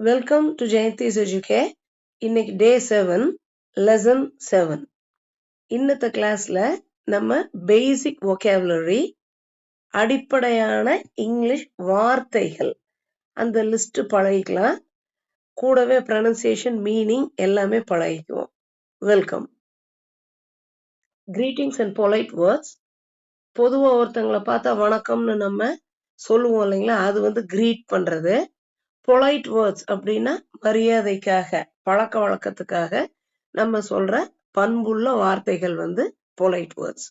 Welcome to Jayanthi's எஜுகே இன்னைக்கு day seven lesson seven இன்னத்த கிளாஸ்ல நம்ம பேசிக் ஒகேபுலரி அடிப்படையான இங்கிலீஷ் வார்த்தைகள். அந்த லிஸ்ட் பழகிக்கலாம். கூடவே ப்ரனன்சியேஷன் மீனிங் எல்லாமே பழகிக்குவோம். Welcome greetings and polite words பொதுவாக ஒருத்தங்களை பார்த்தா வணக்கம்னு நம்ம சொல்லுவோம் இல்லைங்களா? அது வந்து கிரீட் பண்ணுறது பொலைட் வேர்ட்ஸ் அப்படின்னா மரியாதைக்காக பழக்க வழக்கத்துக்காக நம்ம சொல்ற பண்புள்ள வார்த்தைகள் வந்து பொலைட் வேர்ட்ஸ்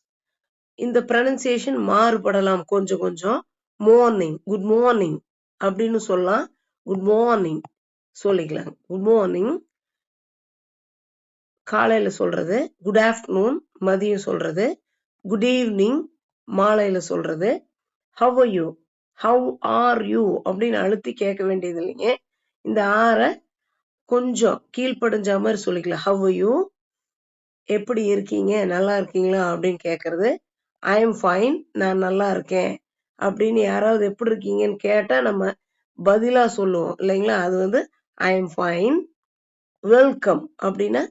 இந்த ப்ரனன்சியேஷன் மாறுபடலாம். கொஞ்சம் கொஞ்சம். மார்னிங் குட் மார்னிங் அப்படின்னு சொல்லலாம். குட் மார்னிங் சொல்லிக்கலாம். குட் மார்னிங் காலையில சொல்றது. குட் ஆஃப்டர்நூன் மதியம் சொல்றது. குட் ஈவினிங் மாலையில சொல்றது. How you how are you அப்படின்னு அழுத்தி கேட்க வேண்டியது இல்லைங்க. இந்த ஆரை கொஞ்சம் கீழ்ப்படிஞ்ச மாதிரி சொல்லிக்கலாம். ஹவ் யூ எப்படி இருக்கீங்க? நல்லா இருக்கீங்களா? அப்படின்னு கேட்கறது. ஐ எம் ஃபைன் நான் நல்லா இருக்கேன். அப்படின்னு யாராவது எப்படி இருக்கீங்கன்னு கேட்டால் நம்ம பதிலாக சொல்லுவோம். இல்லைங்களா? அது வந்து ஐ எம் ஃபைன் வெல்கம் அப்படின்னா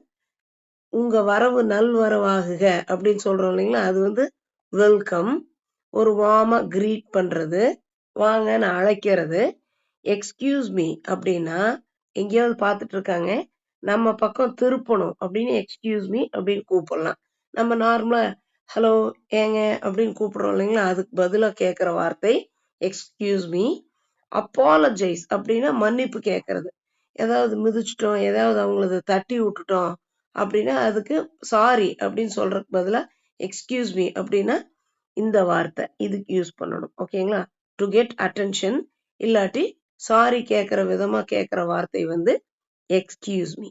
உங்கள் வரவு நல்வரவாகுக அப்படின்னு சொல்கிறோம் இல்லைங்களா? அது வந்து வெல்கம் ஒரு வார்மாக க்ரீட் பண்ணுறது வாங்கன்னு அழைக்கிறது. எக்ஸ்கியூஸ் மீ அப்படின்னா எங்கேயாவது பார்த்துட்டு இருக்காங்க. நம்ம பக்கம் திருப்பணும் அப்படின்னு எக்ஸ்கியூஸ் மீ அப்படின்னு கூப்பிடலாம். நம்ம நார்மலாக ஹலோ ஏங்க? அப்படின்னு கூப்பிடுறோம் இல்லைங்களா? அதுக்கு பதிலாக கேட்குற வார்த்தை எக்ஸ்கியூஸ் மீ அப்பாலஜைஸ் அப்படின்னா மன்னிப்பு கேட்கறது. ஏதாவது மிதிச்சிட்டோம் ஏதாவது அவங்களது தட்டி விட்டுட்டோம் அப்படின்னா அதுக்கு சாரி அப்படின்னு சொல்றதுக்கு பதிலாக எக்ஸ்கியூஸ் மீ அப்படின்னா இந்த வார்த்தை இதுக்கு யூஸ் பண்ணணும். ஓகேங்களா டு கெட் அட்டென்ஷன் இல்லாட்டி சாரி கேட்குற விதமா கேட்குற வார்த்தை வந்து எக்ஸ்கியூஸ் மீ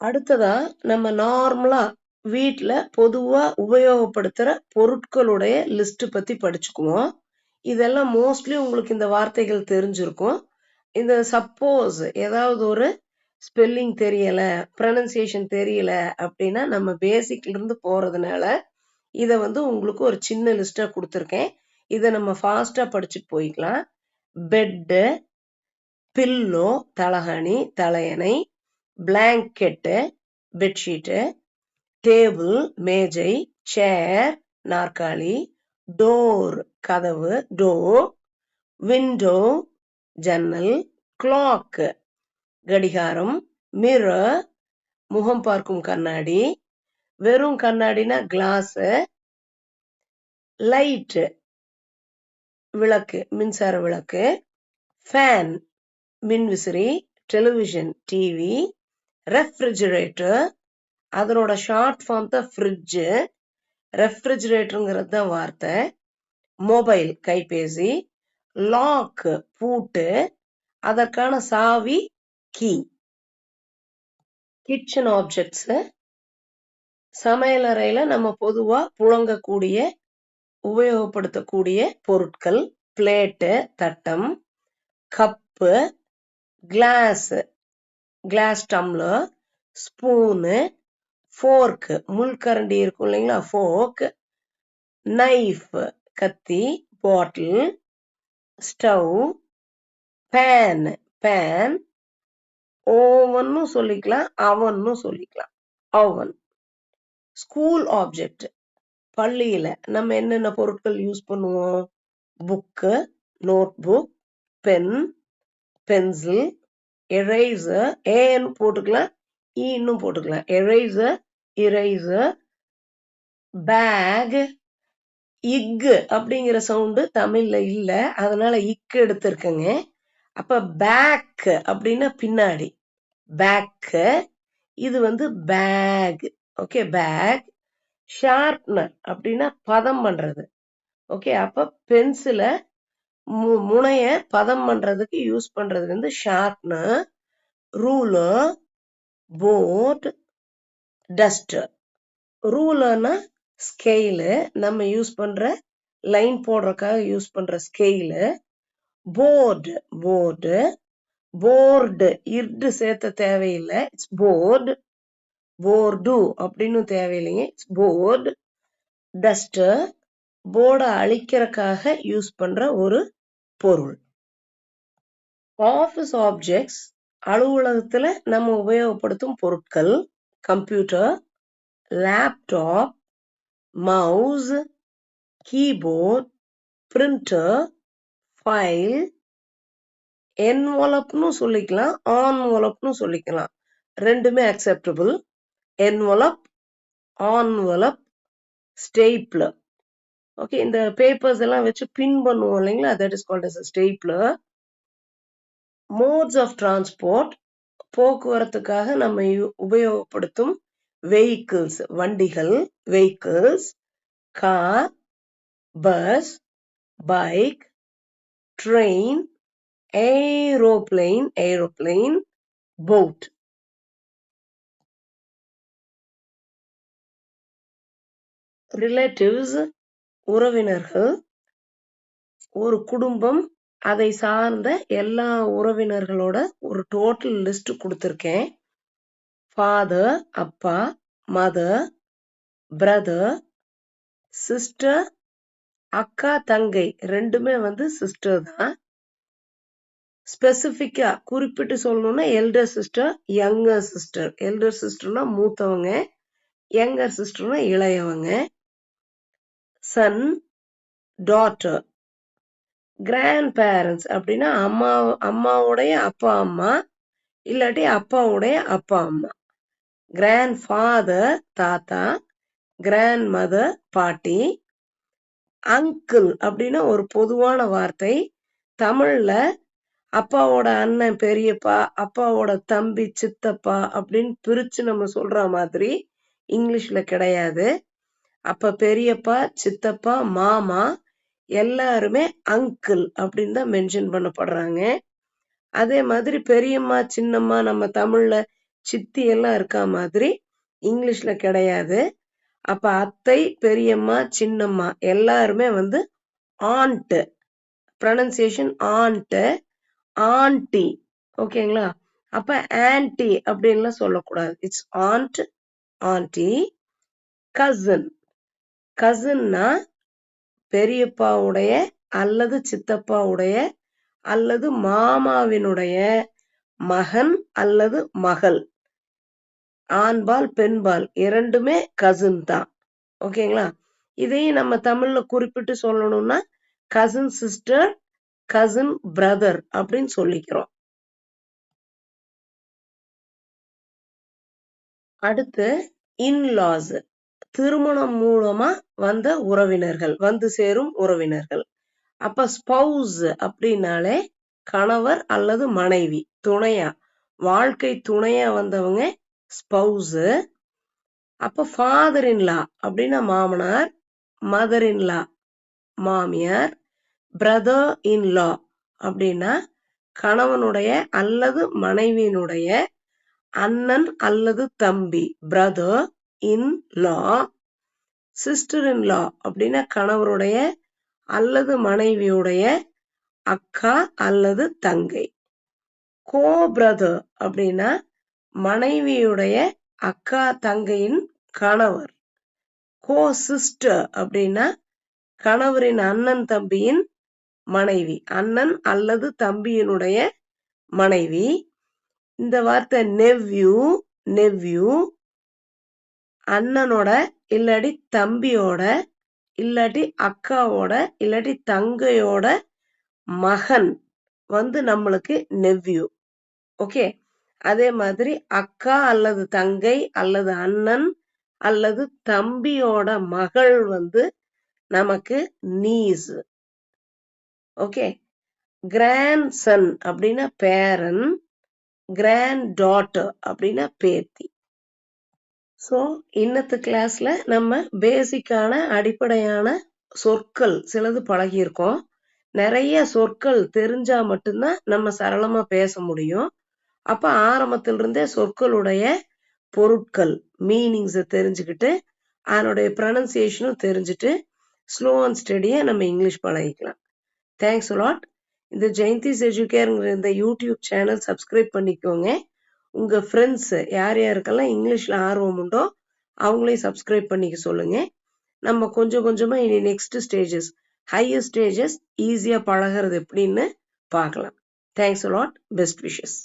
அடுத்ததா நம்ம நார்மலா வீட்ல பொதுவா உபயோகப்படுத்துற பொருட்களுடைய லிஸ்ட் பத்தி படிச்சுக்குவோம். இதெல்லாம் மோஸ்ட்லி உங்களுக்கு இந்த வார்த்தைகள் தெரிஞ்சிருக்கும். இந்த சப்போஸ் ஏதாவது ஒரு ஸ்பெல்லிங் தெரியல ப்ரனன்சியேஷன் தெரியல அப்படின்னா நம்ம பேசிக்ல இருந்து போறதுனால இதை வந்து உங்களுக்கு ஒரு சின்ன லிஸ்ட்டாக கொடுத்துருக்கேன். இதை நம்ம ஃபாஸ்ட்டாக படிச்சுட்டு போய்க்கலாம். பெட்டு பில்லோ தலகாணி தலையணை பிளாங்கெட்டு பெட்ஷீட்டு டேபிள் மேஜை சேர் நாற்காலி டோர் கதவு டோர் விண்டோ ஜன்னல் கிளாக் கடிகாரம் மிரர் முகம் பார்க்கும் கண்ணாடி வெறும் கண்ணாடினா கிளாஸு லைட்டு விளக்கு மின்சார விளக்கு ஃபேன் மின்விசிறி டெலிவிஷன் டிவி ரெஃப்ரிஜிரேட்டர் அதனோட ஷார்ட் ஃபார்ம் தான் ஃப்ரிட்ஜு ரெஃப்ரிஜிரேட்டருங்கிறது தான் வார்த்தை மொபைல் கைபேசி லாக் பூட்டு அதற்கான சாவி கீ கிச்சன் ஆப்ஜெக்ட்ஸு சமையலறையில் நம்ம பொதுவாக புழங்கக்கூடிய உபயோகப்படுத்தக்கூடிய பொருட்கள் plate தட்டம் cup glass glass tumbler spoon fork முள்கரண்டி இருக்கும் இல்லைங்களா? ஃபோர்க் நைஃப் கத்தி பாட்டில் ஸ்டவ் பேன் பேன் ஓவன்னும் சொல்லிக்கலாம் அவன்னும் சொல்லிக்கலாம். அவன் ஸ்கூல் ஆப்ஜெக்ட் பள்ளியில நம்ம என்னென்ன பொருட்கள் யூஸ் பண்ணுவோம்? Book notebook pen pencil eraser ஏன்னு போட்டுக்கலாம் இன்னும் போட்டுக்கலாம். எரேசர் இரேசர் பேக் இக்கு அப்படிங்கிற சவுண்டு தமிழ்ல இல்ல. அதனால இக்கு எடுத்திருக்கேங்க. அப்ப பேக் அப்படின்னா பின்னாடி. பேக்கு இது வந்து பேக். Okay back. ஷார்ப்னர் அப்படின்னா பதம் பண்றது. ஓகே அப்ப பென்சில முனைய பதம் பண்றதுக்கு யூஸ் பண்றது வந்து ஷார்ப்னர் ரூலர் போர்ட் டஸ்டர் ரூலர்னா ஸ்கெயிலு நம்ம யூஸ் பண்ற லைன் போடுறதுக்காக யூஸ் பண்ற ஸ்கெயிலு போர்டு போர்டு போர்டு இர்டு சேர்த்த தேவையில்லை. இட்ஸ் போர்டு போர்டு அப்படின்னு தேவையில்லைங்க போர்டு டஸ்டர் போர்டை அழிக்கிறதுக்காக யூஸ் பண்ற ஒரு பொருள். ஆஃபீஸ் ஆப்ஜெக்ட்ஸ் அலுவலகத்தில் நம்ம உபயோகப்படுத்தும் பொருட்கள் computer laptop mouse keyboard printer file என்வலப்னு சொல்லிக்கலாம் ஆன்வலப்னு சொல்லிக்கலாம். ரெண்டுமே acceptable envelope envelope stapler okay இந்த பேப்பர்ஸ் எல்லாம் வச்சு பின் பண்ணுவோம் இல்லைங்களா? That is called as stapler modes of transport போக்குவரத்துக்காக நம்ம யு- உபயோகப்படுத்தும் வெஹிக்கிள்ஸ் வண்டிகள் vehicles car bus bike train aeroplane aeroplane boat relatives உறவினர்கள் ஒரு குடும்பம் அதை சார்ந்த எல்லா உறவினர்களோட ஒரு டோட்டல் லிஸ்ட் கொடுத்துருக்கேன். ஃபாதர் அப்பா மதர் பிரதர் சிஸ்டர் அக்கா தங்கை ரெண்டுமே வந்து சிஸ்டர் தான். ஸ்பெசிஃபிக்கா குறிப்பிட்டு சொல்லணும்னா elder sister younger sister elder சிஸ்டர்னா மூத்தவங்க யங்கர் சிஸ்டர்னா இளையவங்க. சன் டாட்டர் கிராண்ட் பேரண்ட்ஸ் அப்படின்னா அம்மா அம்மாவுடைய அப்பா அம்மா இல்லாட்டி அப்பாவுடைய அப்பா அம்மா. கிராண்ட் ஃபாதர் தாத்தா கிராண்ட் மதர் பாட்டி அங்கிள் அப்படின்னா ஒரு பொதுவான வார்த்தை. தமிழ்ல அப்பாவோட அண்ணன் பெரியப்பா அப்பாவோட தம்பி சித்தப்பா அப்படின்னு பிரிச்சு நம்ம சொல்ற மாதிரி இங்கிலீஷ்ல கிடையாது. அப்ப பெரியப்பா சித்தப்பா மாமா எல்லாருமே அங்கிள் அப்படின்னு தான் மென்ஷன் பண்ணப்படுறாங்க. அதே மாதிரி பெரியம்மா சின்னம்மா நம்ம தமிழ்ல சித்தி எல்லாம் இருக்கா மாதிரி இங்கிலீஷ்ல கிடையாது. அப்ப அத்தை பெரியம்மா சின்னம்மா எல்லாருமே வந்து ஆண்ட் ப்ரனன்சியேஷன் ஆண்ட் ஆண்டி ஓகேங்களா அப்ப ஆன்டி அப்படின்லாம் சொல்லக்கூடாது. இட்ஸ் ஆண்ட் ஆண்டி கசன் கசின்னா பெரியப்பாவுடைய அல்லது சித்தப்பாவுடைய அல்லது மாமாவினுடைய மகன் அல்லது மகள். ஆண்பால் பெண்பால் இரண்டுமே கசின் தான். ஓகேங்களா இதையும் நம்ம தமிழ்ல குறிப்பிட்டு சொல்லணும்னா கசின் சிஸ்டர் கசின் பிரதர் அப்படின்னு சொல்லிக்கிறோம். அடுத்து இன்லாஸ் திருமணம் மூலமா வந்த உறவினர்கள் வந்து சேரும் உறவினர்கள். அப்ப ஸ்பௌஸ் அப்படின்னாலே கணவர் அல்லது மனைவி துணையா? வாழ்க்கை துணையா வந்தவங்க ஸ்பௌஸ் அப்ப ஃபாதர் இன்லா அப்படின்னா மாமனார் மதர் இன்லா மாமியார் பிரதர் இன்லா அப்படின்னா கணவனுடைய அல்லது மனைவியினுடைய அண்ணன் அல்லது தம்பி brother in law sister in லா அப்படின்னா கணவருடைய அல்லது மனைவியுடைய அக்கா அல்லது தங்கை. கோ பிரதர் அப்படின்னா மனைவியுடைய அக்கா தங்கையின் கணவர். கோ சிஸ்டர் அப்படின்னா கணவரின் அண்ணன் தம்பியின் மனைவி. அண்ணன் அல்லது தம்பியினுடைய மனைவி. இந்த வார்த்தை நெவ்யூ நெவ்யூ அண்ணனோட இல்லாட்டி தம்பியோட இல்லாட்டி அக்காவோட இல்லாட்டி தங்கையோட மகன் வந்து நம்மளுக்கு நெவ்யூ. ஓகே? அதே மாதிரி அக்கா அல்லது தங்கை அல்லது அண்ணன் அல்லது தம்பியோட மகள் வந்து நமக்கு நீஸ் ஓகே? கிராண்ட் சன் அப்படின்னா பேரன் கிராண்ட் டாட்டர் அப்படின்னா பேத்தி. ஸோ இன்னத்து கிளாஸ்ல நம்ம பேசிக்கான அடிப்படையான சொற்கள் சிலது பழகியிருக்கோம். நிறைய சொற்கள் தெரிஞ்சா மட்டும்தான் நம்ம சரளமா பேச முடியும். அப்ப ஆரம்பத்திலிருந்தே சொற்களுடைய பொருட்கள் மீனிங்ஸை தெரிஞ்சுக்கிட்டு அதனுடைய ப்ரனன்சியேஷனும் தெரிஞ்சுட்டு ஸ்லோ அண்ட் ஸ்டடியை நம்ம இங்கிலீஷ் பழகிக்கலாம். தேங்க்ஸ் லாட் இந்த ஜெயந்திஸ் எஜுகேருங்கிற இந்த யூடியூப் சேனல் சப்ஸ்கிரைப் பண்ணிக்கோங்க. உங்க ஃப்ரெண்ட்ஸ் யார் யாருக்கெல்லாம் இங்கிலீஷ்ல ஆர்வம் உண்டோ அவங்களையும் சப்ஸ்கிரைப் பண்ணிக்க சொல்லுங்க. நம்ம கொஞ்சம் கொஞ்சமா இனி நெக்ஸ்ட் ஸ்டேஜஸ் ஹையர் ஸ்டேஜஸ் ஈஸியா பழகிறது எப்படின்னு பார்க்கலாம். Thanks lot best wishes